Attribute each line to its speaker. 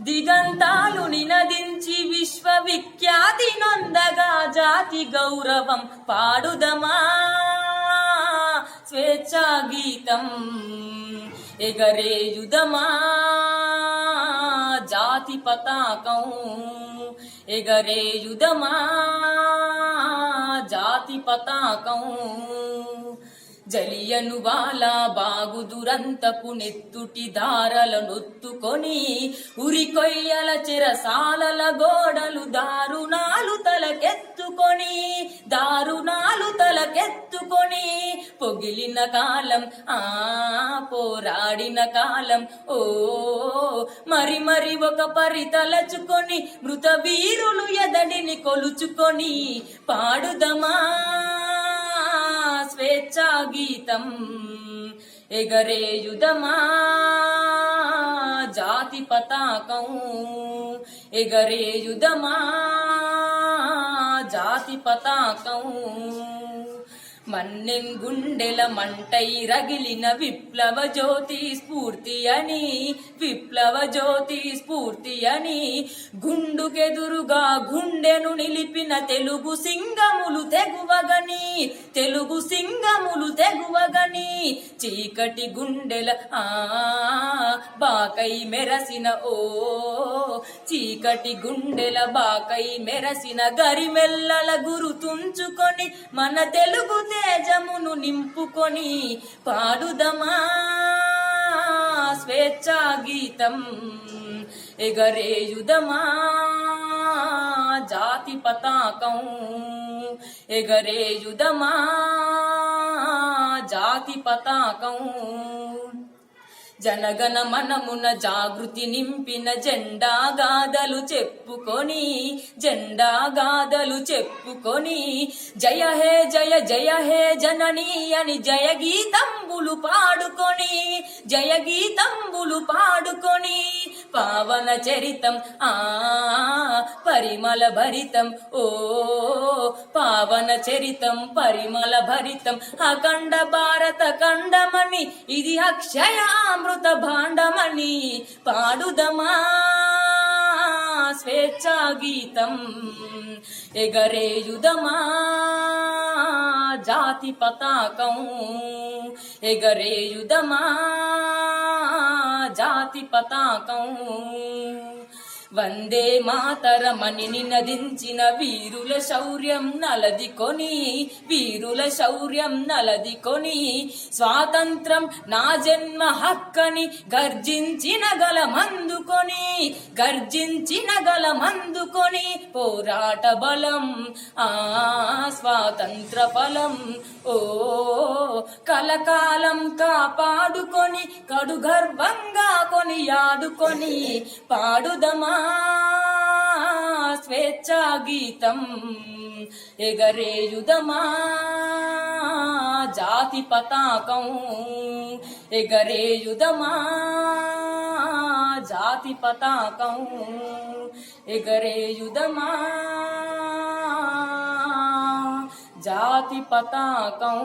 Speaker 1: దిగంతాలు నినదించి విశ్వవిఖ్యాతి నొందగా జాతి గౌరవం పాడుదమా. స్వేచ్ఛా గీతం ఎగరేయుదమా. జాతి పతాకం ఎగరేయుదమా. జాతి పతాకం జలియను వాల బాగు దురంతపు నెత్తుటి దారల నొత్తుకొని ఉరి కొయ్యల చెరసాలల గోడలు దారుణాలు తలకెత్తుకొని దారుణాలు తలకెత్తుకొని పొగిలిన కాలం ఆ పోరాడిన కాలం ఓ మరి మరి ఒక పరి తలచుకొని మృత వీరులు ఎదడిని కొలుచుకొని పాడుదమా? స్వేచ్ఛా గీతం ఎగరేయుదమా జాతి పతాకం ఎగరేయుదమా జాతి పతాకం మన్నెంగుండెల మంటై రగిలిన విప్లవ జ్యోతి స్ఫూర్తి అని విప్లవ జ్యోతి స్ఫూర్తి అని గుండుకెదురుగా గుండెను నిలిపిన తెలుగు సింగములు తెగువగని తెలుగు సింగములు తెగువగని చీకటి గుండెల ఆ బాకై మెరసిన ఓ చీకటి గుండెల బాకై మెరసిన గరిమెల్లల గురుతుంచుకొని మన తెలుగు తేజమును నింపుకొని పాడుదమా స్వేచ్ఛా గీతం ఎగరేయుదమా జాతి పతాకం ఎగరేయుదమా జాతి పతాకం జనగణ మనమున జాగృతి నింపిన జెండా గాథలు చెప్పుకొని జెండా గాథలు చెప్పుకొని జయ హే జయ జయ హే జనని అని జయ గీతంబులు పాడుకొని జయ గీతంబులు పాడుకొని పావన చరితం ఆ పరిమళ భరితం. ఓ పావన చరితం పరిమళ భరితం. అఖండ భారత ఖండమణి ఇది అక్షయ అమృత భాండమణి. పాడుదమా స్వేచ్ఛా గీతం. ఎగరేయుదమా జాతి పతాకం. ఎగరేయుదమా జాతి పతాకం. వందే మాతరమని నినదించిన వీరుల శౌర్యం నలది కొని వీరుల శౌర్యం నలది కొని స్వాతంత్రం నా జన్మ హక్కని గర్జించిన గలమందుకొని గర్జించిన గలమందుకొని పోరాట బలం ఆ స్వాతంత్ర ఫలం ఓ కలకాలం కాపాడుకొని కడుగర్వంగా కొని కొనియాడుకొని పాడుదమా స్వేచ్ఛా గీతం ఎగరేయుదమా జాతి పతాకం ఎగరేయుదమా జాతి పతాకం ఎగరేయుదమా జాతి పతాకం